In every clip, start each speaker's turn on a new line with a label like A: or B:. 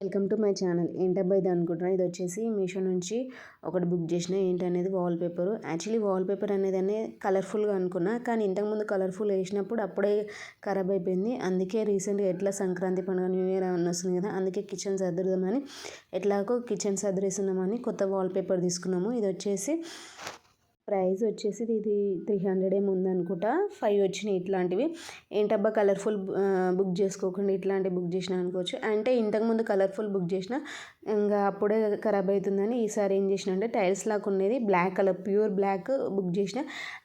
A: Welcome to my channel. ఏంటబ్బా ఇది అనుకుంటున్నా? ఇది వచ్చేసి మీషో నుంచి ఒకటి బుక్ చేసిన ఏంటనేది wallpaper actually wallpaper అనేది అనే కలర్ఫుల్గా అనుకున్నా కానీ ఇంతకుముందు కలర్ఫుల్ వేసినప్పుడు అప్పుడే ఖరాబ్ అయిపోయింది. అందుకే రీసెంట్గా ఎట్లా సంక్రాంతి పండుగ న్యూ ఇయర్ అని వస్తుంది కదా అందుకే కిచెన్ సర్దుదామని ఎట్లాగో కిచెన్ సర్దిరేస్తున్నామని కొత్త వాల్ పేపర్ తీసుకున్నాము. ఇది వచ్చేసి ప్రైస్ వచ్చేసి ఇది త్రీ హండ్రెడ్ ఏమో ఉందనుకుంటా ఫైవ్ వచ్చినాయి ఇట్లాంటివి. ఏంటబ్బా కలర్ఫుల్ బుక్ చేసుకోకుండా ఇట్లాంటివి బుక్ చేసిన అనుకోవచ్చు. అంటే ఇంతకుముందు కలర్ఫుల్ బుక్ చేసిన ఇంకా అప్పుడే ఖరాబ్ అవుతుందని ఈసారి ఏం చేసిన అంటే టైల్స్ లాగా ఉండేది. Black colour pure black book చేసిన.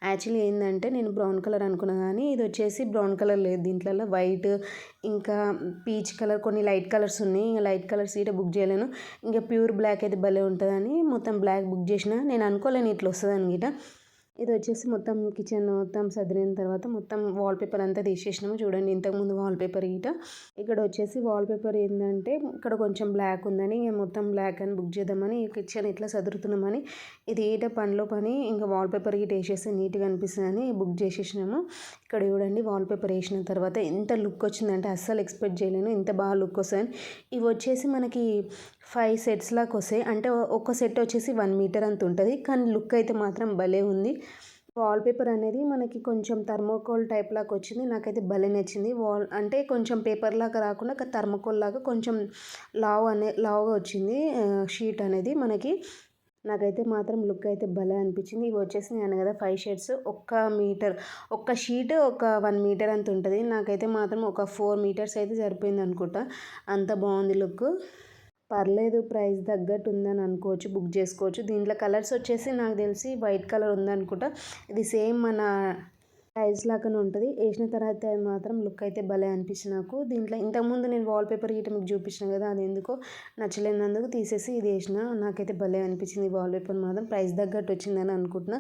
A: యాక్చువల్లీ ఏంటంటే నేను బ్రౌన్ కలర్ అనుకున్నా కానీ ఇది వచ్చేసి బ్రౌన్ కలర్ లేదు దీంట్లో వైట్ ఇంకా పీచ్ కలర్ కొన్ని లైట్ కలర్స్ ఉన్నాయి. ఇంకా లైట్ కలర్స్ ఇట బుక్ చేయలేను. ఇంకా ప్యూర్ బ్లాక్ అయితే భలే ఉంటుందని మొత్తం బ్లాక్ బుక్ చేసిన. నేను అనుకోలేను ఇట్లా వస్తుంది అనమాట ఇది వచ్చేసి మొత్తం కిచెన్ మొత్తం సదిరిన తర్వాత మొత్తం వాల్పేపర్ అంతా తీసేసినాము. చూడండి ఇంతకుముందు వాల్పేపర్ ఈట. ఇక్కడ వచ్చేసి వాల్పేపర్ ఏంటంటే ఇక్కడ కొంచెం బ్లాక్ ఉందని మొత్తం బ్లాక్ అని బుక్ చేద్దామని కిచెన్ ఇట్లా సదురుతున్నామని ఇది ఈట పనిలో పని ఇంకా వాల్పేపర్ గీట వేసేస్తే నీట్గా అనిపిస్తుందని బుక్ చేసేసినాము. ఇక్కడ చూడండి వాల్పేపర్ వేసిన తర్వాత ఎంత లుక్ వచ్చిందంటే అస్సలు ఎక్స్పెక్ట్ చేయలేను ఇంత బాగా లుక్ వస్తుంది ఇవి వచ్చేసి మనకి ఫైవ్ సెట్స్ లాగా వస్తాయి. అంటే ఒక సెట్ వచ్చేసి వన్ మీటర్ అంత ఉంటుంది. కానీ లుక్ అయితే మాత్రం భలే ఉంది. వాల్పేపర్ అనేది మనకి కొంచెం థర్మోకోల్ టైప్ లాగా వచ్చింది. నాకైతే భలే నచ్చింది. వాల్ అంటే కొంచెం పేపర్ లాగా రాకుండా థర్మోకోల్ లాగా కొంచెం లావ్ అనే లావుగా వచ్చింది షీట్ అనేది మనకి. నాకైతే మాత్రం లుక్ అయితే భలే అనిపించింది. ఇవి వచ్చేసి నేను కదా ఫైవ్ షేడ్స్ ఒక్క మీటర్ ఒక్క షీట్ ఒక వన్ మీటర్ అంత ఉంటుంది. నాకైతే మాత్రం ఒక ఫోర్ మీటర్స్ అయితే సరిపోయింది అనుకుంటా. అంత బాగుంది లుక్. పర్లేదు ప్రైస్ తగ్గట్టు ఉందని అనుకోవచ్చు బుక్ చేసుకోవచ్చు. దీంట్లో కలర్స్ వచ్చేసి నాకు తెలిసి వైట్ కలర్ ఉందనుకుంటా. ఇది సేమ్ మన టైల్స్ లాగానే ఉంటుంది. వేసిన తర్వాత మాత్రం లుక్ అయితే భలే అనిపించింది నాకు. దీంట్లో ఇంతకుముందు నేను వాల్పేపర్ గీట మీకు చూపించిన కదా అది ఎందుకో నచ్చలేనందుకు తీసేసి ఇది వేసిన. నాకైతే భలే అనిపించింది వాల్పేపర్ మాత్రం. ప్రైస్ తగ్గట్టు వచ్చిందని అనుకుంటున్నా.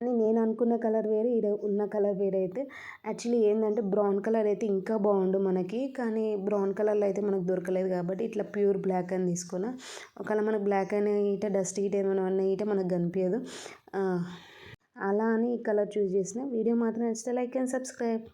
A: కానీ నేను అనుకున్న కలర్ వేరే ఈడ ఉన్న కలర్ వేరే అయితే. యాక్చువల్లీ ఏంటంటే బ్రౌన్ కలర్ అయితే ఇంకా బాగుండు మనకి కానీ బ్రౌన్ కలర్లో అయితే మనకు దొరకలేదు కాబట్టి ఇట్లా ప్యూర్ బ్లాక్ అని తీసుకున్నా. ఒకవేళ మనకు బ్లాక్ అయిన ఈట డస్ట్ ఈట ఏమైనా అన్న ఈట మనకు కనిపించదు. అలా అని ఈ కలర్ చూస్ చేసిన. వీడియో మాత్రం నచ్చితే లైక్ అండ్ సబ్స్క్రైబ్.